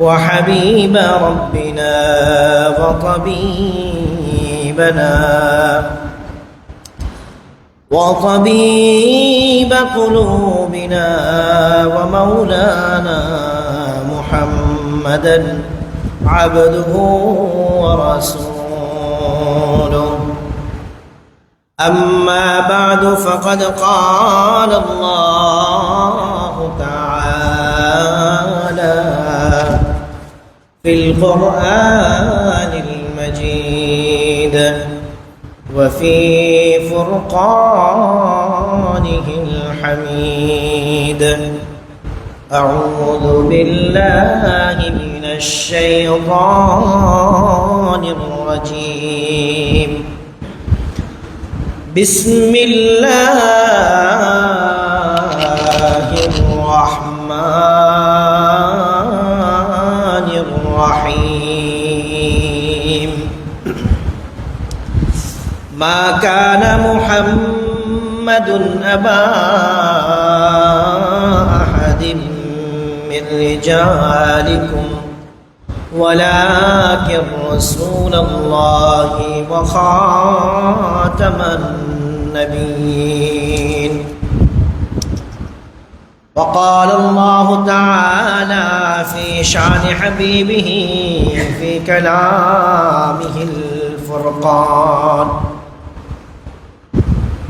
وحبيب ربنا وطبيبنا وطبيب قلوبنا ومولانا محمدا عبده ورسوله. أما بعد فقد قال الله في القرآن المجيد وفي فرقانه الحميد. أعوذ بالله من الشيطان الرجيم. بسم الله محمد أبا أحد من رجالكم. ولكن رسول الله وخاتم النبيين. وقال الله تعالى في شأن حبيبه في كلامه الفرقان.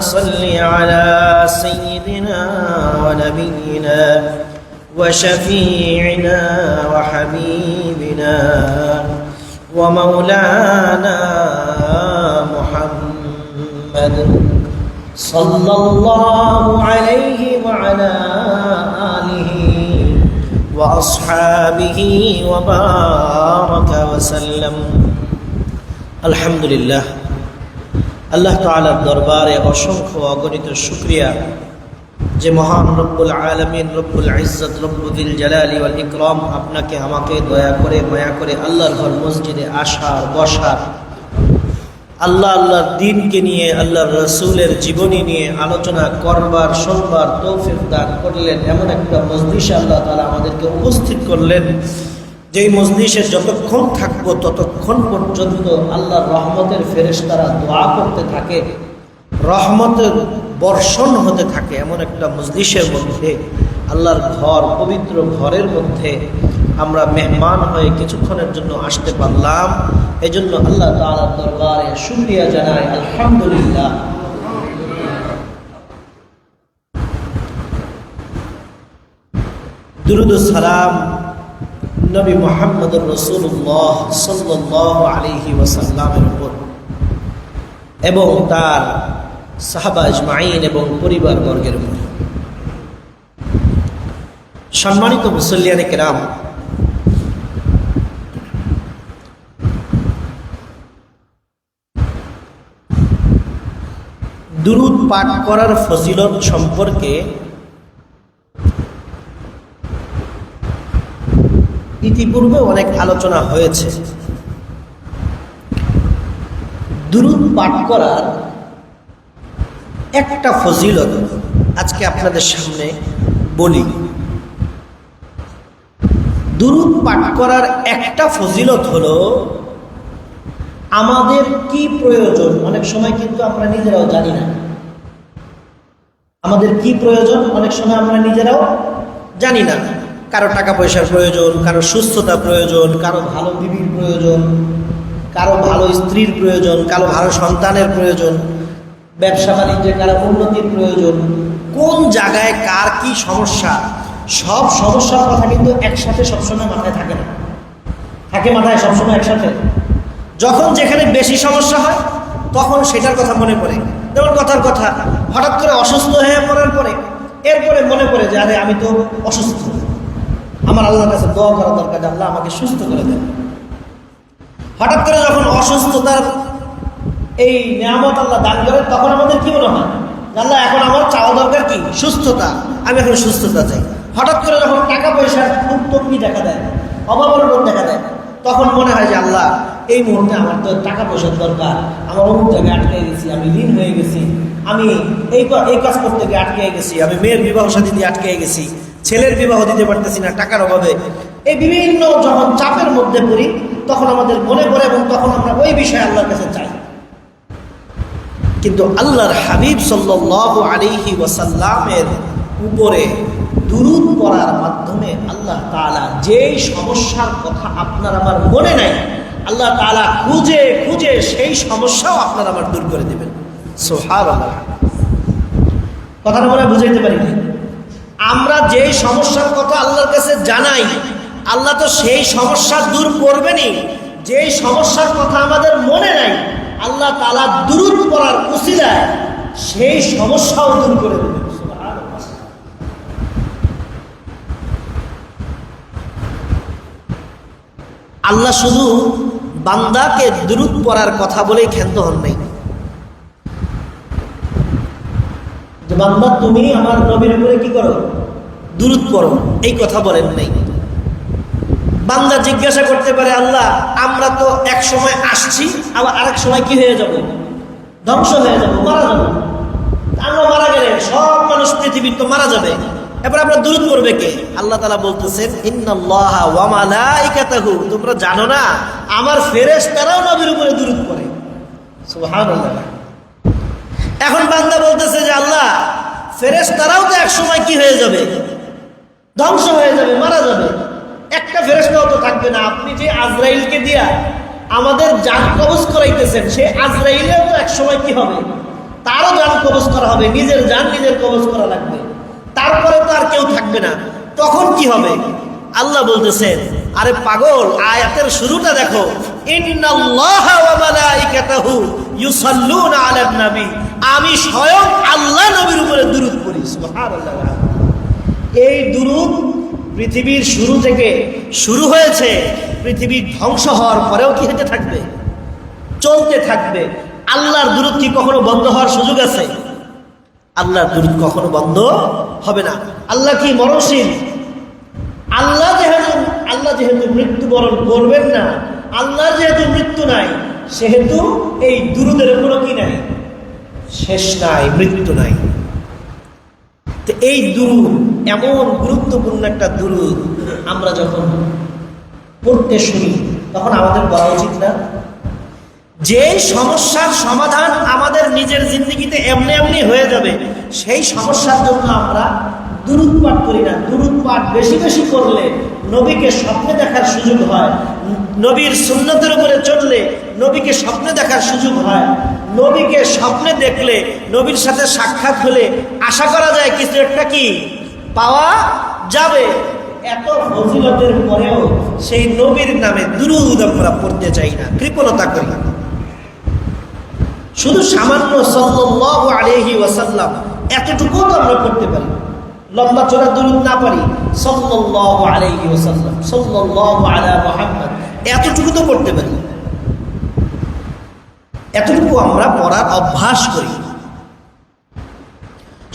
صل على سيدنا ونبينا وشفيعنا وحبيبنا ومولانا محمد صلى الله عليه وعلى آله وأصحابه وبارك وسلم. الحمد لله আল্লাহ তালার দরবারে অসংখ্য অগণিত শুক্রিয়া। যে মহান রব্বুল আলমিন রব্বুল ইজ্জত রব্বুদ্দিল জালালি ওয়াল ইকরম আপনাকে, আমাকে দয়া করে, মায়া করে আল্লাহর ঘর, মসজিদে আসার, বসার, আল্লাহ আল্লাহর দিনকে নিয়ে, আল্লাহর রসুলের জীবনী নিয়ে আলোচনা করবার, শুনবার তৌফিক দান করলেন। এমন একটা মজলিসে আল্লাহ তালা আমাদেরকে উপস্থিত করলেন। যেই মজলিসে যতক্ষণ থাকব, ততক্ষণ পর্যন্ত আল্লাহর রহমতের ফেরেশতারা দোয়া করতে থাকে, রহমতের বর্ষণ হতে থাকে এমন একটা মজলিসের মধ্যে, আল্লাহর ঘর, পবিত্র ঘরের মধ্যে আমরা মেহমান হয়ে কিছুক্ষণের জন্য আসতে পারলাম। এই জন্য আল্লাহ তালার দরবারে শুক্রিয়া জানাই, আলহামদুলিল্লাহ। দুরুদ সালাম নবী মোহাম্মদ রসুল্লাহ সাল্লাহ আলিহি ওয়াসাল্লামের উপর এবং তার সাহাবা ইজমাইন এবং পরিবার বর্গের উপর। সম্মানিত মুসল্লিয়ানে কেরাম, দুরুদ পাঠ করার ফজিলত সম্পর্কে ইতিপূর্বে অনেক আলোচনা হয়েছে। দুরুদ পাঠ করার একটা ফজিলত আজকে আপনাদের সামনে বলি। দুরুদ পাঠ করার একটা ফজিলত হলো, আমাদের কি প্রয়োজন? অনেক সময় কিন্তু আমরা নিজেরাও জানি না। আমাদের কি প্রয়োজন? অনেক সময় আমরা নিজেরাও জানি না। কারও টাকা পয়সার প্রয়োজন, কারও সুস্থতা প্রয়োজন, কারও ভালো বিবির প্রয়োজন, কারও ভালো স্ত্রীর প্রয়োজন, কারও ভালো সন্তানের প্রয়োজন, ব্যবসা বাণিজ্যে কারও উন্নতির প্রয়োজন, কোন জায়গায় কার কি সমস্যা, সব সমস্যার কথা কিন্তু একসাথে সবসময় মাথায় থাকে না। থাকে মাথায় সবসময় একসাথে। যখন যেখানে বেশি সমস্যা হয়, তখন সেটার কথা মনে পড়ে। যেমন কথার কথা, হঠাৎ করে অসুস্থ হয়ে পড়ার পরে, এরপরে মনে পড়ে যে, আরে আমি তো অসুস্থ। আমার আল্লাহর কাছে দোয়া করা দরকার আল্লাহ আমাকে সুস্থ করে দেন। হঠাৎ করে যখন অসুস্থতার এই নিয়ামত আল্লাহ দান করেন তখন আমাদের কি মনে হয়? আল্লাহ, এখন আমার চাওয়া দরকার কি? সুস্থতা। আমি এখন সুস্থতা চাই। হঠাৎ করে যখন টাকা পয়সার খুব তঙ্গি দেখা দেয়, অভাবের রোগ দেখা দেয়, তখন মনে হয় যে আল্লাহ, এই মুহূর্তে আমার তো টাকা পয়সার দরকার। আমার অমুক জায়গায় আটকে গেছি, আমি ঋণ হয়ে গেছি। আমি এই এই কাজ করতে গিয়ে আটকে গেছি, আমি মেয়ের বিবাহ সাথী দিয়ে আটকে গেছি। ছেলের বিবাহ দিতে পারতেছি না, টাকার অভাবে। এই বিভিন্ন যখন চাপের মধ্যে পড়ি, তখন আমাদের মনে পড়ে এবং তখন আমরা ওই বিষয়ে আল্লাহর কাছে চাই। কিন্তু আল্লাহর হাবিব সাল্লাহ আলিহি ওয়াসাল্লামের উপরে দুরুদ পড়ার মাধ্যমে আল্লাহ তাআলা যেই সমস্যার কথা আপনার আমার মনে নাই, আল্লাহ তাআলা খুঁজে খুঁজে সেই সমস্যাও আপনার আমার দূর করে দেবেন। সোহার কথাটা মনে বুঝাইতে পারি না আমরা যেই সমস্যার কথা আল্লাহর কাছে জানাই, আল্লাহ তো সেই সমস্যা দূর করবেনই যেই সমস্যার কথা আমাদের মনে নাই, আল্লাহ তালা দূর করার উসিলায় সেই সমস্যাও দূর করে সুবহানাল্লাহ। আল্লাহ শুধু বান্দাকে দূরত পড়ার কথা বলেই ক্ষান্ত হন নাই বান্দা, তুমি আমার নবীর উপরে কি করো? দূরত পড়ো। এই কথা বলেন নাই। বান্দা জিজ্ঞাসা করতে পারে, আল্লাহ, আমরা তো এক সময় আসছি, আবার আরেক সময় কি হয়ে যাব? ধ্বংস হয়ে যাব, মারা যাব। আমরা মারা গেলে সব মানুষ পৃথিবীর তো মারা যাবে। এবার আমরা দূরত করবে কে? আল্লাহ তালা বলতেছেন তোমরা জানো না, আমার ফেরেস তারাও নবীর উপরে দূরত করে সুবহানাল্লাহ। এখন বান্দা বলতেছে যে, আল্লাহ ফেরেস তারাও তো এক সময় কি হয়ে যাবে? ধ্বংস হয়ে যাবে, মারা যাবে। একটা ফেরেস্তাও তো থাকবে না। আপনি যে আজরাইলকে দিয়া আমাদের যান কবজ করাইতেছেন, সে আজরাইলেও তো এক সময় কি হবে? তারও যান কবজ করা হবে, নিজের যান নিজের কবজ করা লাগবে। তারপরে তো আর কেউ থাকবে না। তখন কি হবে? আল্লাহ বলতেছেন আরে পাগল, আয়াতের শুরুটা দেখো। ইন্নাল্লাহা ওয়া মালাইকাতাহু ইউসাল্লুনা আলান নবী আমি স্বয়ং আল্লাহ নবীর উপরে দুরূদ সুবহানাল্লাহ এই দুরূদ পৃথিবীর শুরু থেকে শুরু হয়েছে পৃথিবীর ধ্বংস হওয়ার পরেও কি হতে থাকবে? চলতে থাকবে। আল্লাহর দূরত কি কখনো বন্ধ হওয়ার সুযোগ আছে? আল্লাহর দূরত কখনো বন্ধ হবে না। আল্লাহ কি মরণশীল? আল্লাহ যেহেতু আল্লাহ যেহেতু মৃত্যুবরণ করবেন না, আল্লাহর যেহেতু মৃত্যু নাই, সেহেতু এই দুরুদের কোনো কি নাই? শেষ নাই, মৃত্যু নাই। তো এই দুরুদ, এমন গুরুত্বপূর্ণ একটা দুরুদ আমরা যখন পড়তে শুনি, তখন আমাদের বলা উচিত না, যে সমস্যার সমাধান আমাদের নিজের জিন্দগিতে এমনি এমনি হয়ে যাবে, সেই সমস্যার জন্য আমরা দুরুদ পাঠ করি না। দুরুদ পাঠ বেশি বেশি করলে নবীকে স্বপ্নে দেখার সুযোগ হয়, নবীর সুন্নতের উপরে চললে নবীকে স্বপ্নে দেখার সুযোগ হয়। নবীকে স্বপ্নে দেখলে, নবীর সাথে সাক্ষাৎ হলে আশা করা যায় কিছু একটা কি? পাওয়া যাবে। এত ফজিলতের পরেও সেই নবীর নামে দুরুদ আমরা পড়তে চাই না। কৃপণতা করি। শুধু সামান্য সাল্লাল্লাহু আলাইহি ওয়াসাল্লাম এতটুকুও তো আমরা করতে পারি। লম্বা চড়া দুরুদ না পারি। সাল্লাল্লাহু আলাইহি ওয়াসাল্লাম, সাল্লাল্লাহু আলা মুহাম্মদ, এতটুকু তো করতে পারি। এতটুকু আমরা পড়ার অভ্যাস করি।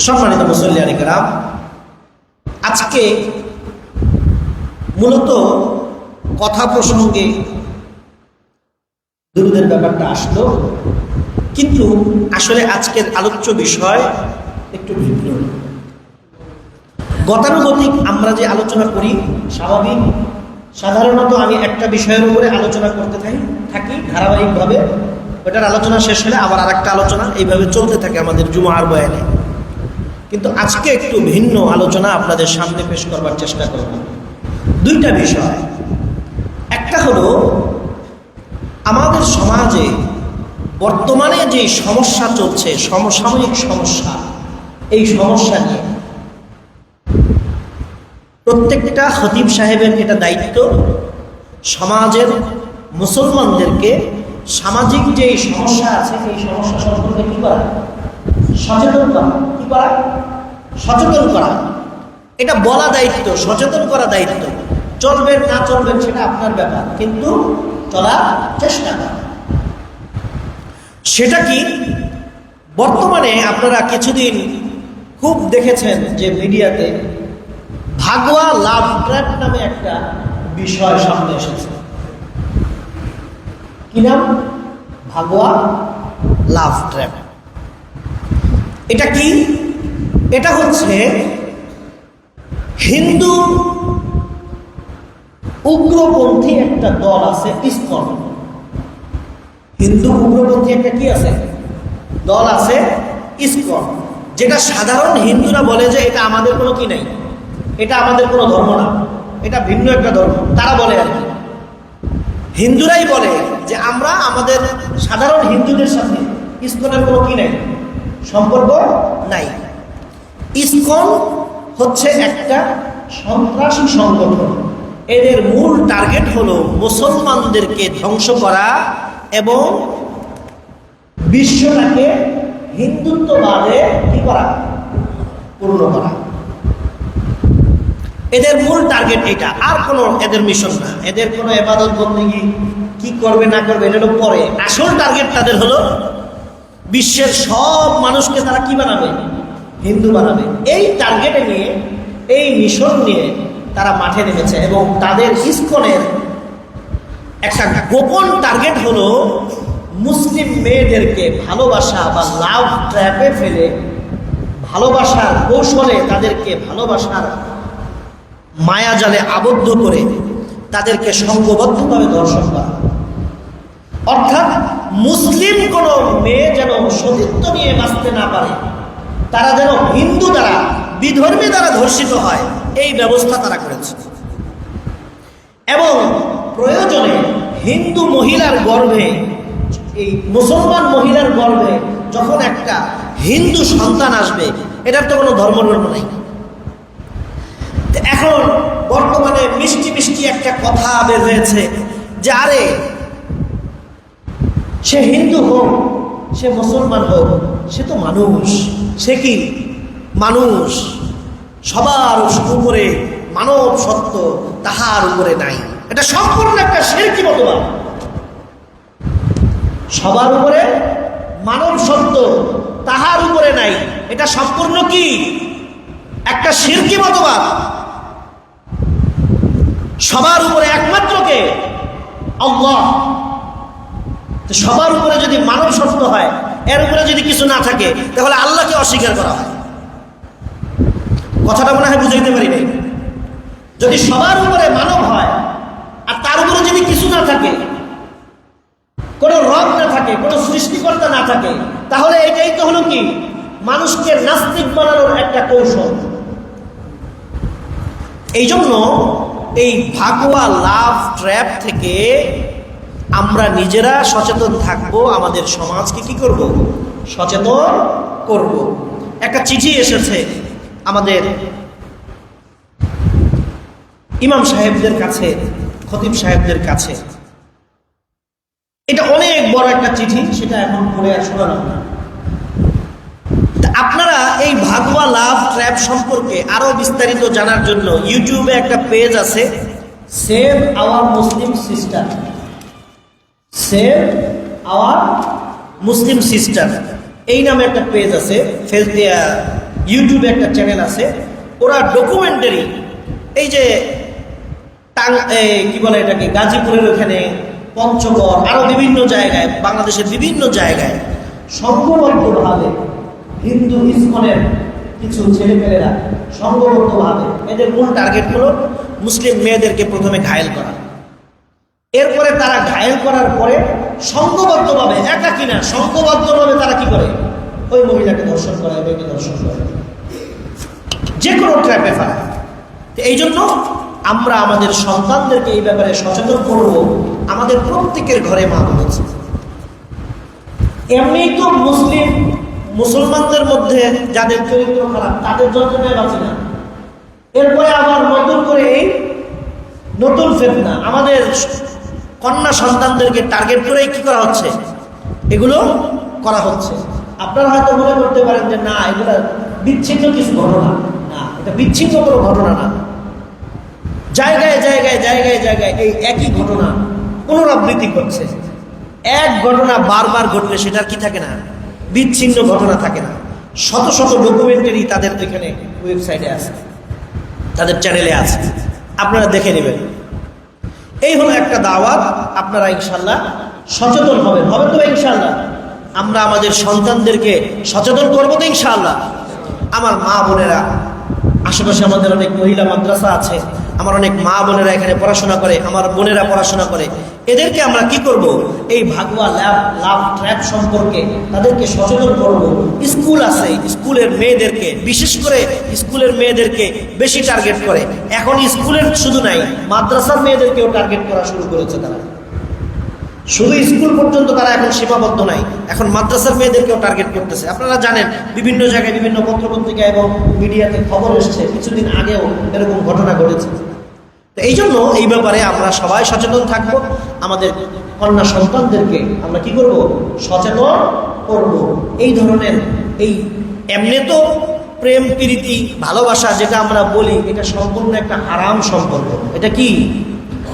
সম্মানিত মুসল্লিয়ানি কেরাম, আজকে মূলত কথা প্রসঙ্গে দুরুদের ব্যাপারটা আসলো, কিন্তু আসলে আজকের আলোচ্য বিষয় একটু ভিন্ন। গতানুগতিক আমরা যে আলোচনা করি, স্বাভাবিক। সাধারণত আমি একটা বিষয়ের উপরে আলোচনা করতে থাকি থাকি ধারাবাহিকভাবে। ওটার আলোচনা শেষ হলে আবার আর একটা আলোচনা এইভাবে চলতে থাকে আমাদের জুমার বয়ানে। কিন্তু আজকে একটু ভিন্ন আলোচনা আপনাদের সামনে পেশ করবার চেষ্টা করব। দুইটা বিষয়। একটা হলো, আমাদের সমাজে বর্তমানে যে সমস্যা চলছে, সমসাময়িক সমস্যা, এই সমস্যা নিয়ে প্রত্যেকটা খতিব সাহেবের এটা দায়িত্ব, সমাজের মুসলমানদেরকে সামাজিক যে সমস্যা আছে, সেই সমস্যা সম্পর্কে কি করা? সচেতন করা। কি করা? সচেতন করা। এটা বলা দায়িত্ব, সচেতন করা দায়িত্ব। চলবেন না চলবেন সেটা আপনার ব্যাপার, কিন্তু চলার চেষ্টা করা। সেটা কি? বর্তমানে আপনারা কিছুদিন খুব দেখেছেন যে মিডিয়াতে ভাগোয়া লাভ ট্র্যাপ নামে একটা বিষয় সামনে এসেছে। কি নাম? Bhagwa love trap. এটা কি? এটা হচ্ছে হিন্দু উগ্রপন্থী একটা দল আছে, ইস্কন। হিন্দু উগ্রপন্থী একটা কি আছে? দল আছে ইস্কন। যেটা সাধারণ হিন্দুরা বলে যে এটা আমাদের কোনো কি নেই। এটা আমাদের কোনো ধর্ম না। এটা ভিন্ন একটা ধর্ম। তারা বলে আর কি। হিন্দুরাই বলে যে আমরা আমাদের সাধারণ হিন্দুদের সাথে ইস্কনের কোনো কি নেই? সম্পর্ক নাই। ইস্কন হচ্ছে একটা সন্ত্রাসী সংগঠন। এদের মূল টার্গেট হলো মুসলমানদেরকে ধ্বংস করা এবং বিশ্বটাকে হিন্দুত্ববাদে কি করা? পূর্ণ করা। এদের মূল টার্গেট এটা। আর কোনো এদের মিশন না। এদের কোনো এবাদত বন্দিগি কি করবে, না করবে, এটা পরে। আসল টার্গেট তাদের হলো বিশ্বের সব মানুষকে তারা কি বানাবে? হিন্দু বানাবে। এই টার্গেটে নিয়ে, এই মিশন নিয়ে তারা মাঠে নেমেছে এবং তাদের ইস্কনের একটা গোপন টার্গেট হলো মুসলিম মেয়েদেরকে ভালোবাসা বা লাভ ট্র্যাপে ফেলে ভালোবাসার কৌশলে তাদেরকে ভালোবাসার মায়াজালে আবদ্ধ করে তাদেরকে সঙ্গবদ্ধভাবে দর্শন করা। অর্থাৎ মুসলিম কোন মেয়ে যেন সতীত্ব নিয়ে বাঁচতে না পারে, তারা যেন হিন্দু দ্বারা, বিধর্মী দ্বারা ধর্ষিত হয়, এই ব্যবস্থা তারা করেছে। এবং প্রয়োজনে হিন্দু মহিলার গর্ভে, এই মুসলমান মহিলার গর্ভে যখন একটা হিন্দু সন্তান আসবে, এটার তো কোনো ধর্ম ধর্ম নেই। এখন বর্তমানে মিষ্টি মিষ্টি একটা কথা হয়েছে যে, আরে, সে হিন্দু হোক, সে মুসলমান হোক, সে তো মানুষ, সে কি মানুষ? সবার উপরে মানব সত্য তাহার উপরে নাই। এটা সম্পূর্ণ একটা শেরকি মতবাদ সবার উপরে মানব সত্য তাহার উপরে নাই। এটা সম্পূর্ণ কি? একটা শিরকি মতবাদ সবার উপরে একমাত্র কে? আল্লাহ। সবার উপরে যদি মানব সত্য হয়, এর উপরে যদি কিছু না থাকে, তাহলে আল্লাহকে অস্বীকার করা হয়। কথাটা মনে হয় বুঝাইতে পারি নাই। যদি সবার উপরে মানব হয়, আর তার উপরে যদি কিছু না থাকে, কোনো রব না থাকে, কোনো সৃষ্টিকর্তা না থাকে, তাহলে এটাই তো হলো কি? মানুষকে নাস্তিক বানানোর একটা কৌশল। এই জন্য এই ভাগুয়া লাভ ট্র্যাপ থেকে আমরা নিজেরা সচেতন থাকব, আমাদের সমাজকে কি করব? সচেতন করব। একটা চিঠি এসেছে আমাদের ইমাম সাহেবদের কাছে, খতিব সাহেবদের কাছে। এটা অনেক বড় একটা চিঠি, সেটা এখন পড়ে আর শোনানো না। আপনারা এই ভাগুয়া লাভ ট্র্যাপ সম্পর্কে আরও বিস্তারিত জানার জন্য ইউটিউবে একটা পেজ আছে, save our Muslim sister. Save our Muslim sister. এই নামে একটা পেজ আছে ফেস ইউটিউবে একটা চ্যানেল আছে। ওরা ডকুমেন্টারি, এই যে টাং কি বলে এটাকে, গাজীপুরের ওখানে পঞ্চগড়, আরও বিভিন্ন জায়গায়, বাংলাদেশের বিভিন্ন জায়গায় সংঘবদ্ধভাবে হিন্দু ইসকনের কিছু ছেলেপেলেরা সংঘবদ্ধভাবে এদের মূল টার্গেট হলো মুসলিম মেয়েদেরকে প্রথমে ঘায়েল করা। এরপরে তারা ঘায়েল করার পরে সংঘবদ্ধভাবে একা কিনা সংঘবদ্ধভাবে তারা কি করে? ওই মহিলাকে দর্শন করে মেয়েকে দর্শন করে। যে কোনো ট্র্যাপে ফেলে এই জন্য আমরা আমাদের সন্তানদেরকে এই ব্যাপারে সচেতন করব। আমাদের প্রত্যেকের ঘরে মা বলেছে। এমনি তো মুসলিম মুসলমানদের মধ্যে যাদের চরিত্র খারাপ, তাদের যন্ত্রণায় বাঁচে না। এরপরে আবার নতুন করে এই নতুন ফেতনা, আমাদের কন্যা সন্তানদেরকে টার্গেট করেই কি করা হচ্ছে? এগুলো করা হচ্ছে। আপনারা হয়তো মনে করতে পারেন যে, না, এগুলো বিচ্ছিন্ন কিছু ঘটনা না, এটা বিচ্ছিন্ন কোনো ঘটনা না। জায়গায় জায়গায় জায়গায় জায়গায় এই একই ঘটনা পুনরাবৃত্তি করছে। এক ঘটনা বারবার ঘটলে সেটার কি থাকে না? বিচ্ছিন্ন ঘটনা থাকে না। শত শত ডকুমেন্টারি তাদের এখানে ওয়েবসাইটে আছে। তাদের চ্যানেলে আছে। আপনারা দেখে নেবেন। এই হলো একটা দাওয়াত। আপনারা ইনশাল্লাহ সচেতন হবেন। হবে তো ইনশাল্লাহ আমরা আমাদের সন্তানদেরকে সচেতন করব তো ইনশাল্লাহ আমার মা বোনেরা, আশেপাশে আমাদের অনেক মহিলা মাদ্রাসা আছে। আমার অনেক মা বোনেরা এখানে পড়াশোনা করে। আমার বোনেরা পড়াশোনা করে। এদেরকে আমরা কি করব? এই ভাগুয়া ল্যাব লাভ ট্র্যাপ সম্পর্কে তাদেরকে সচেতন করব। স্কুল আছে, স্কুলের মেয়েদেরকে, বিশেষ করে স্কুলের মেয়েদেরকে বেশি টার্গেট করে। এখন স্কুলের শুধু নাই, মাদ্রাসার মেয়েদেরকেও টার্গেট করা শুরু করেছে তারা। শুধু স্কুল পর্যন্ত তারা এখন সীমাবদ্ধ নাই, এখন মাদ্রাসার মেয়েদেরকেও টার্গেট করতেছে। আপনারা জানেন, বিভিন্ন জায়গায় বিভিন্ন পত্রপত্রিকা এবং মিডিয়াতে খবর এসছে, কিছুদিন আগেও এরকম ঘটনা ঘটেছে। তো এই জন্য এই ব্যাপারে আমরা সবাই সচেতন থাকব। আমাদের কন্যা সন্তানদেরকে আমরা কি করব? সচেতন করব। এই ধরনের এই এমনি তো প্রেম, প্রীতি, ভালোবাসা যেটা আমরা বলি, এটা সম্পূর্ণ একটা হারাম সম্পর্ক। এটা কি?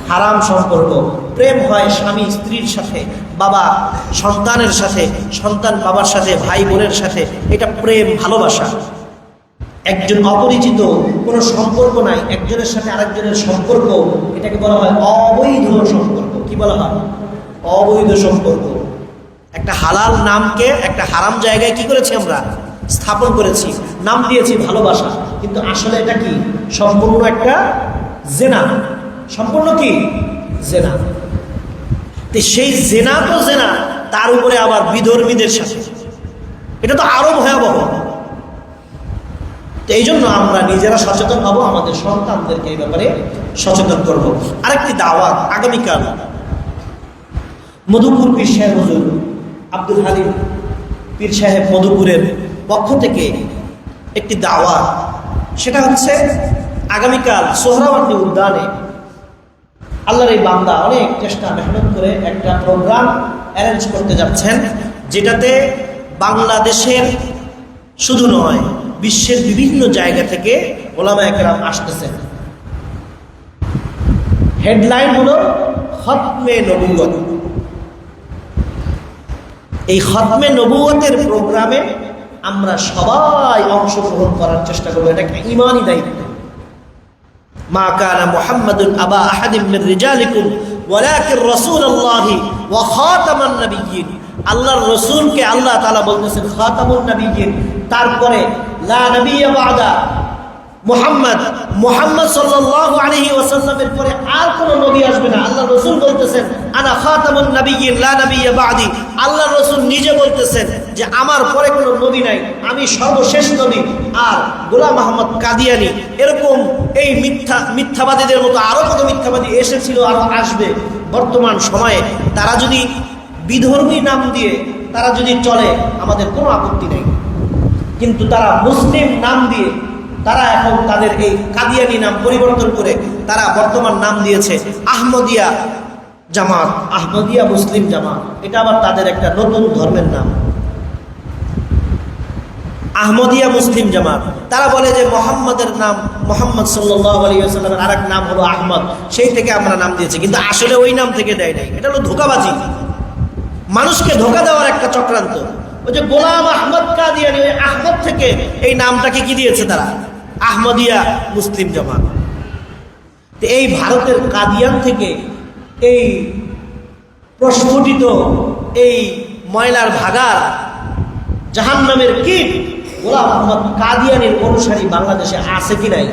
হারাম সম্পর্ক। প্রেম হয় স্বামী স্ত্রীর সাথে, বাবা সন্তানের সাথে, সন্তান বাবার সাথে, ভাই বোনের সাথে। এটা প্রেম, ভালোবাসা। একজন অপরিচিত, কোনো সম্পর্ক নাই, একজনের সাথে আরেকজনের সম্পর্ক, এটাকে বলা হয় অবৈধ সম্পর্ক। কি বলা হয়? অবৈধ সম্পর্ক। একটা হালাল নামকে একটা হারাম জায়গায় কি করেছি আমরা? স্থাপন করেছি। নাম দিয়েছি ভালোবাসা। কিন্তু আসলে এটা কি? সম্পূর্ণ একটা জেনা। সম্পূর্ণ কি? জেনা। তো সেই জেনা তো জেনা, তার উপরে আবার বিধর্মীদের সাথে। এটা তো আরও ভয়াবহ। তো এই জন্য আমরা নিজেরা সচেতন হব, আমাদের সন্তানদেরকে এই ব্যাপারে সচেতন করব। আরেকটি দাওয়াত, আগামীকাল। মধুপুর পীর সাহেব হুজুর আব্দুল হালিম পীর সাহেব মধুপুরের পক্ষ থেকে একটি দাওয়াত। সেটা হচ্ছে, আগামীকাল সোহরাওয়ার্দী উদ্যানে আল্লাহর এই বান্দা অনেক চেষ্টা, মেহনত করে একটা প্রোগ্রাম অ্যারেঞ্জ করতে যাচ্ছেন, যেটাতে বাংলাদেশের শুধু নয়, বিশ্বের বিভিন্ন জায়গা থেকে ওলামা একরাম আসতেছেন। হেডলাইন হলো, খতমে নবুয়ত এই খতমে নবুয়তের প্রোগ্রামে আমরা সবাই অংশগ্রহণ করার চেষ্টা করব। এটা একটা ইমানই দায়িত্ব মা কানা আবা আহাদিম রিজালিকুম রাসূলুল্লাহি ওয়া খাতামান আল্লাহর রসুলকে আল্লাহ তালা বলতেছেন, খাতামুন নাবিয়্যিন। তারপরে, লা বাদা মোহাম্মদ। মোহাম্মদ সাল্লাল্লাহু আলাইহি ওয়াসাল্লামের পরে আর কোনো নবী আসবে না। আল্লাহ রসুল বলতেছেন, আনা খাতামুন নাবিয়্যিন, লা বাদি। আল্লাহ রসুল নিজে বলতেছেন যে, আমার পরে কোনো নবী নাই, আমি সর্বশেষ নবী, আর গোলাম মোহাম্মদ কাদিয়ানি। এরকম এই মিথ্যা, মিথ্যাবাদীদের মতো আরও কত মিথ্যাবাদী এসেছিল আরও আসবে বর্তমান সময়ে। তারা যদি বিধর্মী নাম দিয়ে তারা যদি চলে, আমাদের কোনো আপত্তি নেই। কিন্তু তারা মুসলিম নাম দিয়ে তারা এখন তাদের এই কাদিয়ানি নাম পরিবর্তন করে তারা বর্তমান নাম দিয়েছে আহমদিয়া জামাত, আহমদিয়া মুসলিম জামাত। এটা আবার তাদের একটা নতুন ধর্মের নাম। আহমদিয়া মুসলিম জামাত। তারা বলে যে মোহাম্মদের নাম মোহাম্মদ সাল্লাহ আলী আর এক নাম হলো আহমদ। সেই থেকে আমরা নাম দিয়েছি, কিন্তু আসলে ওই নাম থেকে দেয় নাই। এটা হলো ধোকাবাজি। মানুষকে ধোকা দেওয়ার একটা চক্রান্ত। ওই যে গোলাম আহমদ কাদিয়ানি, ওই আহমদ থেকে এই নামটাকে কি দিয়েছে তারা? আহমদিয়া মুসলিম জামাত। তো এই ভারতের কাদিয়ান থেকে এই প্রস্ফুটিত এই ময়লার ভাগার জাহান নামের কীট গোলাম আহমদ কাদিয়ানির অনুসারী বাংলাদেশে আছে কি নাই?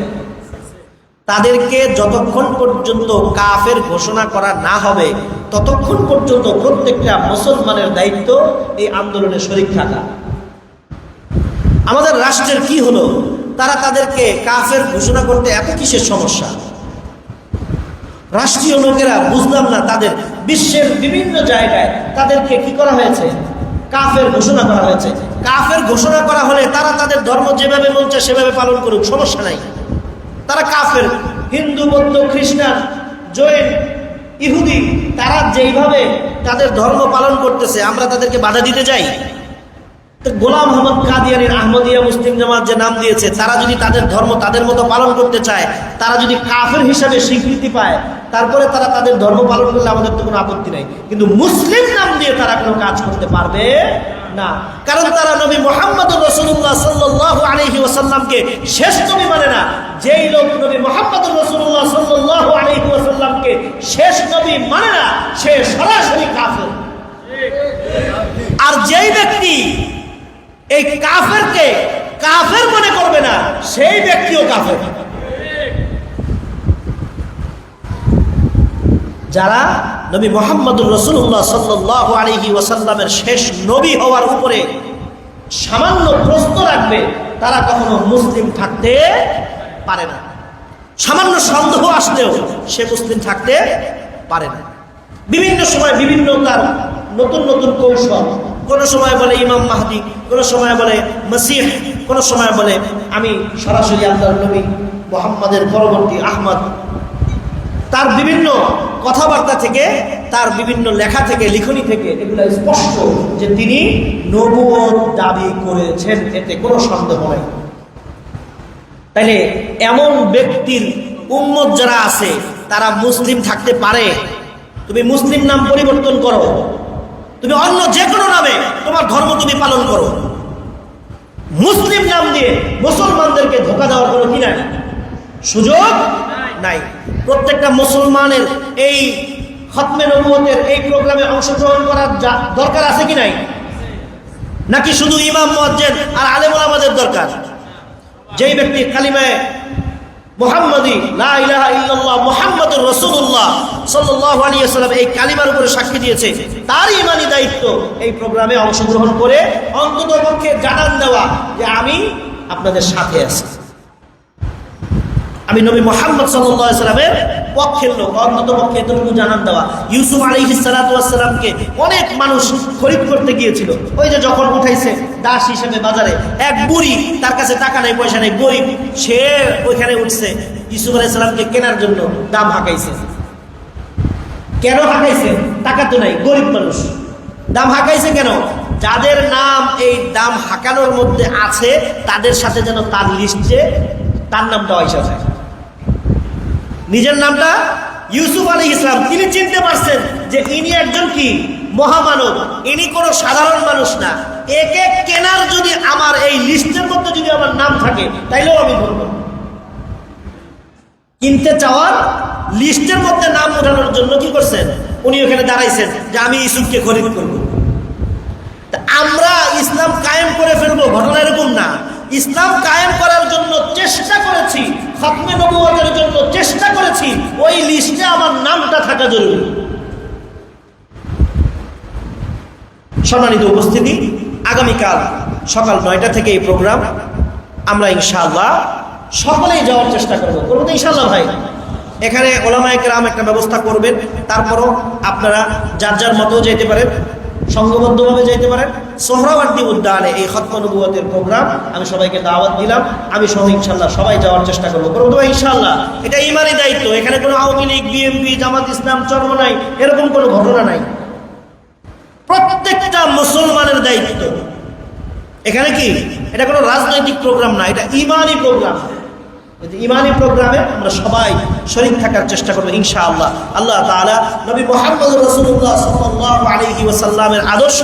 তাদেরকে যতক্ষণ পর্যন্ত কাফের ঘোষণা করা না হবে ততক্ষণ পর্যন্ত প্রত্যেকটা মুসলমানের দায়িত্ব এই আন্দোলনে শরিক থাকা আমাদের রাষ্ট্রের কি হলো? তারা তাদেরকে কাফের ঘোষণা করতে এত কিসের সমস্যা? রাষ্ট্রীয় লোকেরা, বুঝলাম না তাদের। বিশ্বের বিভিন্ন জায়গায় তাদেরকে কি করা হয়েছে? কাফের ঘোষণা করা হয়েছে। কাফের ঘোষণা করা হলে তারা তাদের ধর্ম যেভাবে বলছে, সেভাবে পালন করুক, সমস্যা নাই। তারা কাফের। হিন্দু, বৌদ্ধ, খ্রিস্টান, জৈন ইহুদি, তারা যেইভাবে তাদের ধর্ম পালন করতেছে, আমরা তাদেরকে বাধা দিতে চাই। গোলাম মোহাম্মদ কাদিয়ানির আহমদিয়া মুসলিম জামাত যে নাম দিয়েছে, তারা যদি তাদের ধর্ম তাদের মতো পালন করতে চায়, তারা যদি কাফের হিসাবে স্বীকৃতি পায়, তারপরে তারা তাদের ধর্ম পালন করলে আমাদের তো কোনো আপত্তি নাই। কিন্তু মুসলিম নাম দিয়ে তারা কোনো কাজ করতে পারবে না। কারণ তারা নবী মোহাম্মদ রসুল্লাহ সাল্লাহ আলহি ওসাল্লামকে শেষ নবী মানে না যেই লোক নবী মোহাম্মদ রসুল্লাহ সাল্লাহ আলহি ওসাল্লামকে শেষ নবী মানে না, সে সরাসরি কাফের। আর যেই ব্যক্তি এই কাফেরকে কাফের মনে করবে না, সেই ব্যক্তিও কাফের। যারা নবী মোহাম্মদুর রসুল্লাহ সাল্লাহ আলহি ওয়াসাল্লামের শেষ নবী হওয়ার উপরে সামান্য প্রশ্ন রাখবে, তারা কখনো মুসলিম থাকতে পারে না। সামান্য সন্দেহ আসলেও সে মুসলিম থাকতে পারে না। বিভিন্ন সময় বিভিন্ন তার নতুন নতুন কৌশল। কোন সময় বলে ইমাম মাহাদি, কোন সময় বলে মসিহ, কোন সময় বলে আমি সরাসরি আল্লাহ নবী মোহাম্মদের পরবর্তী আহমদ। তার বিভিন্ন কথাবার্তা থেকে, তার বিভিন্ন লেখা থেকে, লিখনি থেকে এগুলো স্পষ্ট যে তিনি নবুয়ত দাবি করেছেন, এতে কোনো সন্দেহ নেই। তাইলে এমন ব্যক্তির উম্মত যারা আছে, তারা মুসলিম থাকতে পারে? তুমি মুসলিম নাম পরিবর্তন করো। তুমি অন্য যে কোনো নামে তোমার ধর্ম তুমি পালন করো। মুসলিম নাম দিয়ে মুসলমানদেরকে ধোকা দেওয়ার কোনো কি নাই? সুযোগ নাই। প্রত্যেকটা মুসলমানের এই খতমে নবুয়তের এই প্রোগ্রামে অংশগ্রহণ করার দরকার আছে কি নাই? নাকি শুধু ইমাম মজ্জেদ আর আলেমুল আমাদের দরকার? যেই ব্যক্তি কালিমায় মোহাম্মদী, লা ইল্লাল্লাহ এই কালিমার উপরে সাক্ষী দিয়েছে তার ইমানি দায়িত্ব এই প্রোগ্রামে অংশগ্রহণ করে অন্তত পক্ষে জানান দেওয়া যে আমি আপনাদের সাথে আছি। আমি নবী মোহাম্মদ সাল্লামের পক্ষের লোক অন্তত পক্ষে এতটুকু জানান দেওয়া। ইউসুফ আলী সালাতামকে অনেক মানুষ খরিদ করতে গিয়েছিল। ওই যে যখন উঠাইছে দাস হিসেবে বাজারে, এক বুড়ি তার কাছে টাকা নেই, পয়সা নেই, গরিব, সে ওইখানে উঠছে। ইউসুফ আলাই সালামকে কেনার জন্য দাম হাঁকাইছে। কেন হাঁকাইছে? টাকা তো নাই, গরিব মানুষ। দাম হাঁকাইছে কেন? যাদের নাম এই দাম হাঁকানোর মধ্যে আছে, তাদের সাথে যেন তার লিস্টে তার নামটা আইসা নিজের নামটা ইউসুফ আলী ইসলাম। তিনি চিনতে পারছেন যে ইনি একজন কি? মহামানব। ইনি কোনো সাধারণ মানুষ না। একে কেনার যদি আমার এই লিস্টের মধ্যে যদি আমার নাম থাকে, তাইলেও আমি ধরব। কিনতে চাওয়ার লিস্টের মধ্যে নাম ওঠানোর জন্য কি করছেন? উনি ওখানে দাঁড়াইছেন যে আমি ইসুফকে খরিদ করব। আমরা ইসলাম কায়েম করে ফেলব, ঘটনা এরকম না। ইসলাম কায়েম করার জন্য চেষ্টা করেছি খতমে নবুয়তের জন্য চেষ্টা করেছি, ওই লিস্টে আমার নামটা থাকা জরুরি। সম্মানিত উপস্থিতি, আগামীকাল সকাল নয়টা থেকে এই প্রোগ্রাম আমরা ইনশাআল্লাহ সকলেই যাওয়ার চেষ্টা করব। করব তো ইনশাআল্লাহ ভাই। এখানে ওলামায় কেরাম একটা ব্যবস্থা করবেন, তারপরও আপনারা যার যার মতো যেতে পারেন। সংঘবদ্ধভাবে যাইতে পারেন। সোহরাওয়ার্দী উদ্যানে এই খতমনুবুয়তের প্রোগ্রাম, আমি সবাইকে দাওয়াত দিলাম। আমি সহ ইনশাল্লাহ সবাই যাওয়ার চেষ্টা করব। করব তো ভাই ইনশাল্লাহ এটা ইমানই দায়িত্ব। এখানে কোনো আওয়ামী লীগ, বিএনপি, জামাত ইসলাম, চর্ম নাই। এরকম কোনো ঘটনা নাই। প্রত্যেকটা মুসলমানের দায়িত্ব। এখানে কি? এটা কোনো রাজনৈতিক প্রোগ্রাম না, এটা ইমানি প্রোগ্রাম। ইমানি প্রোগ্রামে আমরা সবাই শরীর থাকার চেষ্টা করব ইনশাআল্লাহ। আল্লাহ তাআলা নবী মোহাম্মদ রসুল্লাহ সাল্লাল্লাহু আলাইহি ওয়াসাল্লামের আদর্শ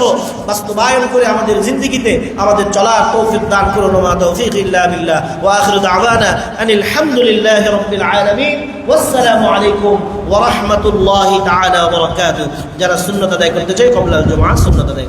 বাস্তবায়ন করে আমাদের জিন্দগিতে আমাদের চলার তৌফিক দান করুন। মা তৌফিক ইল্লা বিল্লাহ। ওয়া আখিরু দাওয়ানা আনিল হামদুলিল্লাহি আলাইকুম ওয়া রাহমাতুল্লাহি তাআলা যারা সুন্নাত আদায় করতে চায় কবলা জুমআ সুন্নাত আদায়